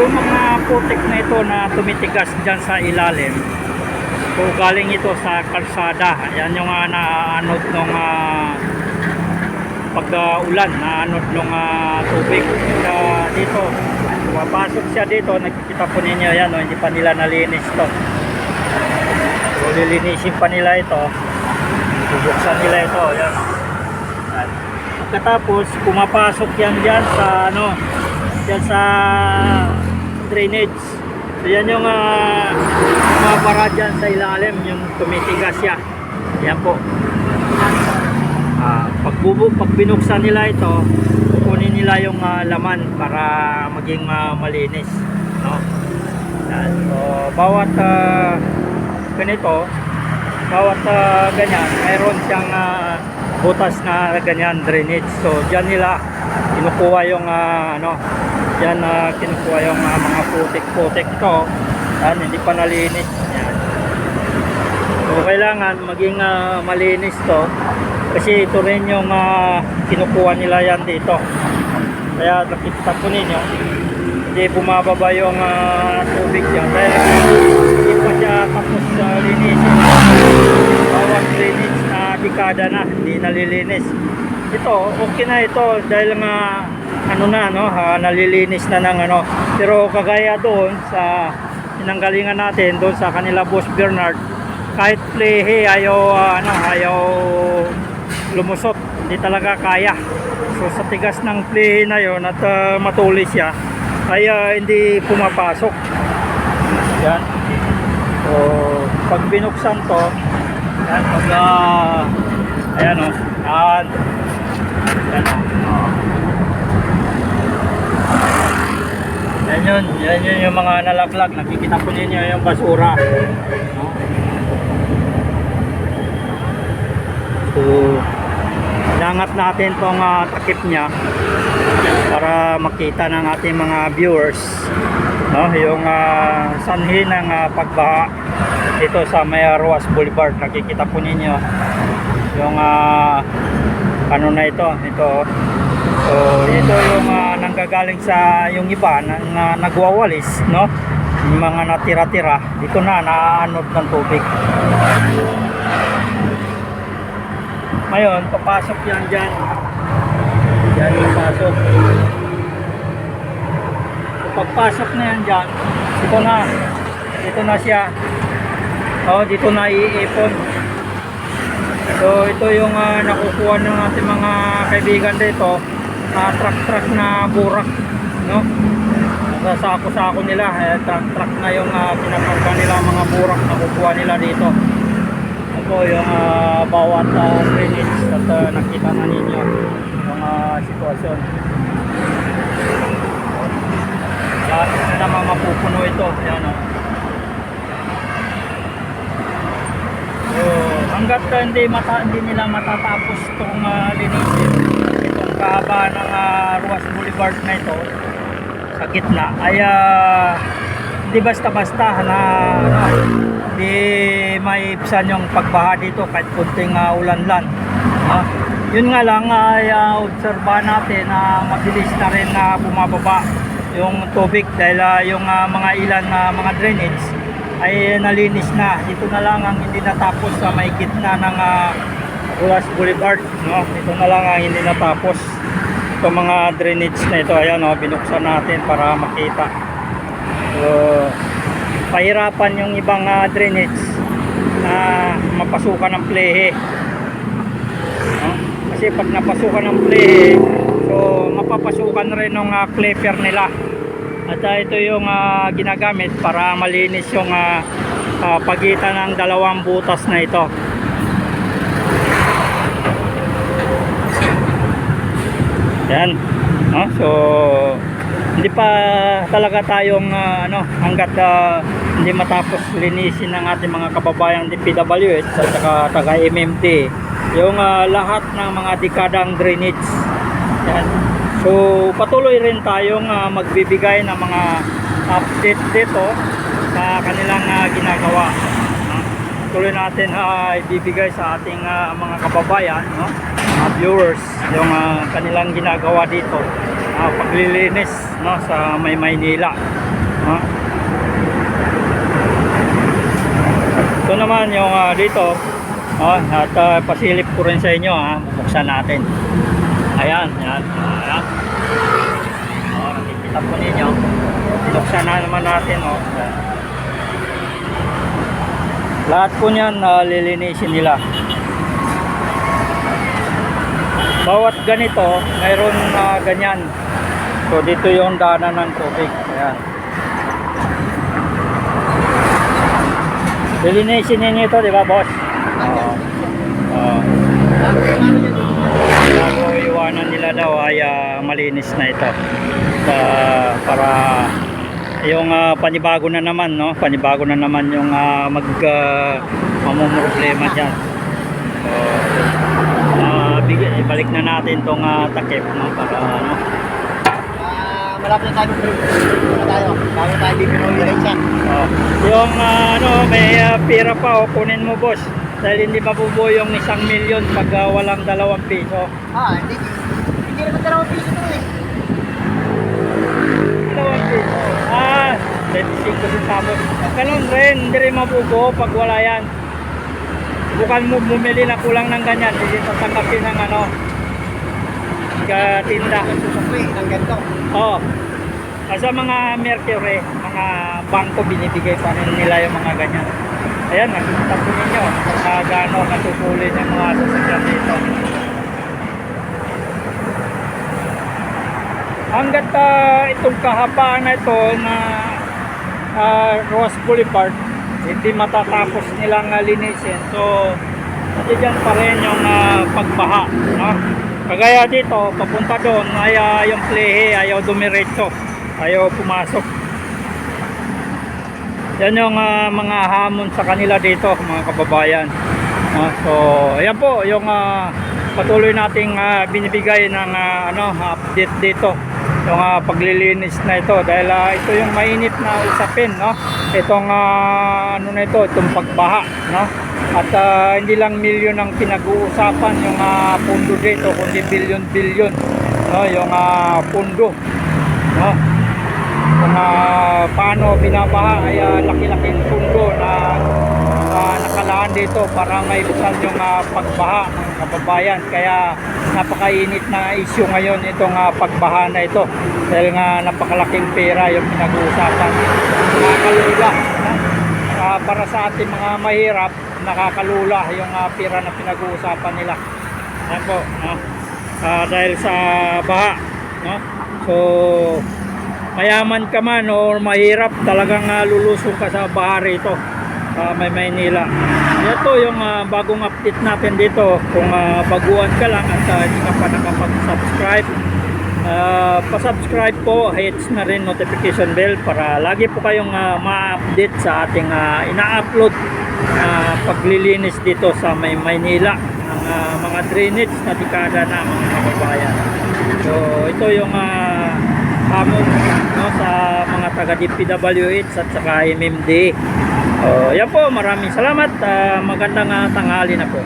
Yung mga putik na ito na tumitigas dyan sa ilalim, so galing ito sa kalsada. Yan yung uh, naanod nung ah, pag-ulan, naanod nung ah, tubig. Kaya dito, pumapasok siya dito, nakikita po ninyo yan, oh, hindi pa nila nalinis to. So lilinisin pa nila ito, bubuksan nila ito. Yan. Pagkatapos, pumapasok yan dyan sa ano, dyan sa drainage. So yan yung uh, mapara dyan sa ilalim, yung tumitigas siya. Yan po. Ah, pag, bubu, pag binuksan nila ito, kukunin nila yung ah, laman para maging ah, malinis. No? Yan. So, bawat ah, ganito, bawat ah, ganyan, mayroon siyang ah, butas na ganyan drainage. So, diyan nila kinukuha yung ah, ano, diyan na kinukuha yung ah, mga putik-putik to. Yan, hindi pa nalinis. Yan. So, kailangan maging ah, malinis to kasi ito rin yung ah, kinukuha nila yan dito. Kaya nakikita po ninyo, hindi bumababa yung ah, tubig dyan. Dahil hindi pa siya tapos sa linisin. Bawat drainage na dekada na, hindi nalilinis. Ito, okay na ito dahil nga ano na, no, ha, nalilinis na ng ano. Pero kagaya doon sa pinanggalingan natin, doon sa kanila Boss Bernard, kahit plehe ayaw ah, ano, ayaw lumusot, hindi talaga kaya. So sa tigas ng plehe na yon at ah, matulis siya, ay ah, hindi pumapasok. Yan. So pag binuksan to, yan, pag ah, ayan o, yan. Yan o. Yan yun, yan yun yung mga nalaglag. Nakikita po ninyo yung basura. So, inangat natin tong ah, takip niya para makita ng ating mga viewers no, yung ah, sanhi ng ah, pagbaha dito sa may Ruas Boulevard. Nakikita po ninyo yung ah, ano na ito, ito. So, ito yung ah, nanggagaling sa yung iba na, na nagwawalis, no? Yung mga natira-tira, dito na naaanod ng tubig. Ngayon, papasok yan dyan. Yan yung pasok. So, pagpasok na yan dyan, ito na. Dito na siya. Oh, dito na iipon. So, ito yung ah, nakukuha ng ating mga kaibigan dito. Na truck-truck na burak. No? Sa sako-sako nila. Eh, truck-truck na yung uh, pinakarga nila mga burak na kukuha nila dito po yung ah, bawat uh, drainage at ah, nakita na ninyo yung ah, sitwasyon lahat na naman mapupuno ito yan o so, hanggat ah, hindi, mata, hindi nila matatapos itong uh, linisin itong kahaba ng ah, Ruas Boulevard na ito sa gitna ay ah, hindi basta-basta na ano, hindi may ibsan yung pagbaha dito kahit kunting uh, ulan-lan. Ah, yun nga lang ay uh, obserbahan natin na mabilis na rin na bumababa yung tubig dahil ah, yung ah, mga ilan na mga drainage ay nalinis na. Dito na lang ang hindi natapos sa may gitna ng uh, Ruas Boulevard. No? Dito na lang ang hindi natapos. Itong mga drainage na ito, ayan, oh, binuksan natin para makita. So, pahirapan yung ibang ah, drainage na mapasukan ng plehe. No? Kasi pag napasukan ng plehe, so mapapasukan rin ng uh, clapper nila. At ah, ito yung ah, ginagamit para malinis yung ah, ah, pagitan ng dalawang butas na ito. Yan. No? So, hindi pa talaga tayong ah, ano hangga't ah, hindi matapos linisin ng ating mga kababayang DPWH at saka taga MMT yung ah, lahat ng mga dekadang drainage yan. so patuloy rin tayong ah, magbibigay ng mga update dito sa kanilang ah, ginagawa Ah, tuloy natin ah, ibibigay sa ating ah, mga kababayan no? mga viewers yung ah, kanilang ginagawa dito ah, paglilinis no, sa may Maynila Ha? Ito naman yung ah, dito. Oh, at ah, pasilip ko rin sa inyo ha. Bubuksan natin. Ayan, ayan. Ayan. Oh, nakikita po ninyo. Binuksan na naman natin oh. Lahat po niyan ah, lilinisin nila. Bawat ganito, mayroon na ganyan. So dito yung daanan ng tubig. Ayan. Lilinisin ninyo ito, di ba boss? Oo. Oo. Bago iwanan nila daw ay ah, malinis na ito. Sa- para yung ah, panibago na naman, no? Panibago na naman yung ah, mag uh, mamumroblema dyan. So, ah, bigyan, ibalik na natin tong ah, takip, no? Para ano, Ah, malapit na tayo. Ano tayo? Bago tayo bibiro yung siya. Oh. Yung ah, ano, may ah, pira pa, oh, kunin mo boss. Dahil hindi mabubuo yung isang milyon pag ah, walang dalawang piso. Ah, hindi. Hindi naman dalawang piso to eh. 26 kasi tapos ganun rin hindi rin mabubo pag wala yan. Bukan mo bumili na kulang ng ganyan hindi tatanggapin ng ano katinda ang ganito oo. Sa mga mercury mga bangko binibigay pa rin nila yung mga ganyan. Ayan nakikita po ninyo sa gaano katukulin yung mga sasakyan dito. Hanggat uh, itong kahapaan na ito na uh, Ross Boulevard, hindi matatapos nilang ah, linisin. So, nandiyan pa rin yung ah, pagbaha. No? Kagaya dito, papunta doon, ay ah, yung plehe, ayaw dumiretso. Ayaw pumasok. Yan yung ah, mga hamon sa kanila dito, mga kababayan. No? So, ayan po, yung ah, patuloy nating ah, binibigay ng ah, ano, update dito. Yung ah, paglilinis na ito dahil ah, ito yung mainit na usapin, no? Itong ah, ano na ito, itong pagbaha, no? At ah, hindi lang milyon ang pinag-uusapan yung ah, pundo dito, kundi bilyon-bilyon, no? Yung ah, pundo, no? kung ah, paano binabaha ay ah, laki-laking pundo na nakalaan dito para may buksan yung ah, pagbaha ng kababayan kaya napakainit na issue ngayon itong ah, pagbaha na ito dahil nga napakalaking pera yung pinag-uusapan nakakalula? Ah, para sa ating mga mahirap nakakalula yung ah, pera na pinag-uusapan nila yan po no? Ah, dahil sa baha no? so mayaman ka man or mahirap talagang uh, lulusong ka sa baha rito sa may Maynila. Ito yung ah, bagong update natin dito. Kung ah, baguhan ka lang at ah, hindi ka pa nakapag-subscribe ah, pa-subscribe po hits na rin notification bell para lagi po kayong ah, ma-update sa ating ah, ina-upload na paglilinis dito sa may Maynila. Ng ah, mga drainage na dekada na mga kababayan. So ito yung ah, hamon no, sa mga taga DPWH at saka MMD. Oh, yan po, maraming salamat. Ah, magandang ah, tanghali na po.